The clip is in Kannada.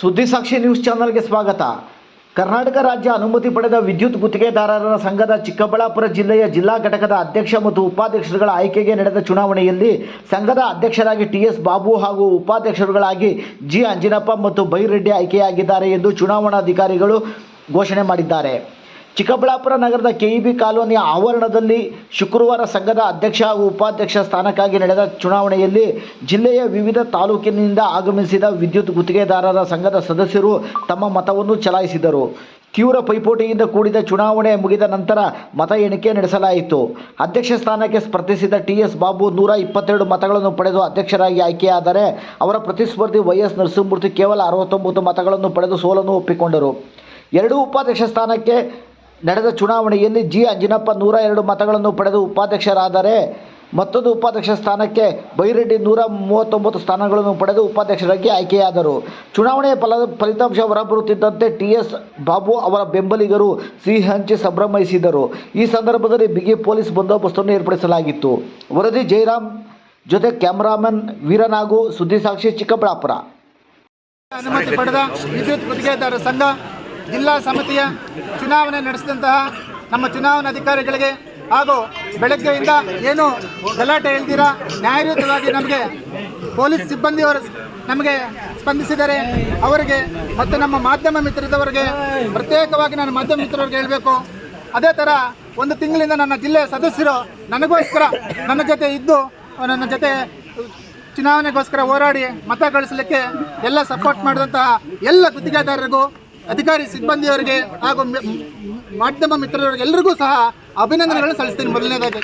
ಸುದ್ದಿಸಾಕ್ಷಿ ನ್ಯೂಸ್ ಚಾನಲ್ಗೆ ಸ್ವಾಗತ. ಕರ್ನಾಟಕ ರಾಜ್ಯ ಅನುಮತಿ ಪಡೆದ ವಿದ್ಯುತ್ ಗುತ್ತಿಗೆದಾರರ ಸಂಘದ ಚಿಕ್ಕಬಳ್ಳಾಪುರ ಜಿಲ್ಲೆಯ ಜಿಲ್ಲಾ ಘಟಕದ ಅಧ್ಯಕ್ಷ ಮತ್ತು ಉಪಾಧ್ಯಕ್ಷರುಗಳ ಆಯ್ಕೆಗೆ ನಡೆದ ಚುನಾವಣೆಯಲ್ಲಿ ಸಂಘದ ಅಧ್ಯಕ್ಷರಾಗಿ ಟಿ ಎಸ್ ಬಾಬು ಹಾಗೂ ಉಪಾಧ್ಯಕ್ಷರುಗಳಾಗಿ ಜಿ ಅಂಜಿನಪ್ಪ ಮತ್ತು ಬೈರೆಡ್ಡಿ ಆಯ್ಕೆಯಾಗಿದ್ದಾರೆ ಎಂದು ಚುನಾವಣಾಧಿಕಾರಿಗಳು ಘೋಷಣೆ ಮಾಡಿದ್ದಾರೆ. ಚಿಕ್ಕಬಳ್ಳಾಪುರ ನಗರದ ಕೆಇಬಿ ಕಾಲೋನಿಯ ಆವರಣದಲ್ಲಿ ಶುಕ್ರವಾರ ಸಂಘದ ಅಧ್ಯಕ್ಷ ಹಾಗೂ ಉಪಾಧ್ಯಕ್ಷ ಸ್ಥಾನಕ್ಕಾಗಿ ನಡೆದ ಚುನಾವಣೆಯಲ್ಲಿ ಜಿಲ್ಲೆಯ ವಿವಿಧ ತಾಲೂಕಿನಿಂದ ಆಗಮಿಸಿದ ವಿದ್ಯುತ್ ಗುತ್ತಿಗೆದಾರರ ಸಂಘದ ಸದಸ್ಯರು ತಮ್ಮ ಮತವನ್ನು ಚಲಾಯಿಸಿದರು. ತೀವ್ರ ಪೈಪೋಟಿಯಿಂದ ಕೂಡಿದ ಚುನಾವಣೆ ಮುಗಿದ ನಂತರ ಮತ ಎಣಿಕೆ ನಡೆಸಲಾಯಿತು. ಅಧ್ಯಕ್ಷ ಸ್ಥಾನಕ್ಕೆ ಸ್ಪರ್ಧಿಸಿದ ಟಿ ಎಸ್ ಬಾಬು ನೂರ ಇಪ್ಪತ್ತೆರಡು ಮತಗಳನ್ನು ಪಡೆದು ಅಧ್ಯಕ್ಷರಾಗಿ ಆಯ್ಕೆಯಾದರೆ ಅವರ ಪ್ರತಿಸ್ಪರ್ಧಿ ವೈ ಎಸ್ ನರಸಿಂಹಮೂರ್ತಿ ಕೇವಲ ಅರವತ್ತೊಂಬತ್ತು ಮತಗಳನ್ನು ಪಡೆದು ಸೋಲನ್ನು ಒಪ್ಪಿಕೊಂಡರು. ಎರಡೂ ಉಪಾಧ್ಯಕ್ಷ ಸ್ಥಾನಕ್ಕೆ ನಡೆದ ಚುನಾವಣೆಯಲ್ಲಿ ಜಿ ಅಂಜಿನಪ್ಪ ನೂರ ಎರಡು ಮತಗಳನ್ನು ಪಡೆದು ಉಪಾಧ್ಯಕ್ಷರಾದರೆ ಮತ್ತೊಂದು ಉಪಾಧ್ಯಕ್ಷ ಸ್ಥಾನಕ್ಕೆ ಬೈರೆಡ್ಡಿ ನೂರ ಮೂವತ್ತೊಂಬತ್ತು ಸ್ಥಾನಗಳನ್ನು ಪಡೆದು ಉಪಾಧ್ಯಕ್ಷರಾಗಿ ಆಯ್ಕೆಯಾದರು. ಚುನಾವಣೆಯ ಫಲ, ಫಲಿತಾಂಶ ಹೊರಬರುತ್ತಿದ್ದಂತೆ ಟಿ ಎಸ್ ಬಾಬು ಅವರ ಬೆಂಬಲಿಗರು ಸಿಹಿ ಹಂಚಿ ಸಂಭ್ರಮಿಸಿದರು. ಈ ಸಂದರ್ಭದಲ್ಲಿ ಬಿಗಿ ಪೊಲೀಸ್ ಬಂದೋಬಸ್ತನ್ನು ಏರ್ಪಡಿಸಲಾಗಿತ್ತು. ವರದಿ, ಜಯರಾಮ್ ಜೊತೆ ಕ್ಯಾಮರಾಮನ್ ವೀರನಾಗು, ಸುದ್ದಿಸಾಕ್ಷಿ ಚಿಕ್ಕಬಳ್ಳಾಪುರ. ಅನುಮತಿ ಪಡೆದ ವಿದ್ಯುತ್ ಗುತ್ತಿಗೆದಾರ ಸಂಘ ಜಿಲ್ಲಾ ಸಮಿತಿಯ ಚುನಾವಣೆ ನಡೆಸಿದಂತಹ ನಮ್ಮ ಚುನಾವಣಾ ಅಧಿಕಾರಿಗಳಿಗೆ ಹಾಗೂ ಬೆಳಗ್ಗೆಯಿಂದ ಏನು ಗಲಾಟೆ ಹೇಳ್ತೀರಾ? ನ್ಯಾಯಯುತವಾಗಿ ನಮಗೆ ಪೊಲೀಸ್ ಸಿಬ್ಬಂದಿಯವರು ನಮಗೆ ಸ್ಪಂದಿಸಿದರೆ ಅವರಿಗೆ ಮತ್ತು ನಮ್ಮ ಮಾಧ್ಯಮ ಮಿತ್ರದವರಿಗೆ ಪ್ರತ್ಯೇಕವಾಗಿ ನಾನು ಮಾಧ್ಯಮ ಮಿತ್ರರಿಗೆ ಹೇಳಬೇಕು. ಅದೇ ಥರ ಒಂದು ತಿಂಗಳಿಂದ ನನ್ನ ಜಿಲ್ಲೆಯ ಸದಸ್ಯರು ನನಗೋಸ್ಕರ ನನ್ನ ಜೊತೆ ಇದ್ದು, ನನ್ನ ಜೊತೆ ಚುನಾವಣೆಗೋಸ್ಕರ ಹೋರಾಡಿ ಮತ ಗಳಿಸಲಿಕ್ಕೆ ಎಲ್ಲ ಸಪೋರ್ಟ್ ಮಾಡಿದಂತಹ ಎಲ್ಲ ಗುತ್ತಿಗೆದಾರರಿಗೂ ಅಧಿಕಾರಿ ಸಿಬ್ಬಂದಿಯವರಿಗೆ ಹಾಗೂ ಮಾಧ್ಯಮ ಮಿತ್ರರವರಿಗೆ ಎಲ್ಲರಿಗೂ ಸಹ ಅಭಿನಂದನೆಗಳನ್ನು ಸಲ್ಲಿಸ್ತೀನಿ ಮೊದಲನೇದಾಗಿ.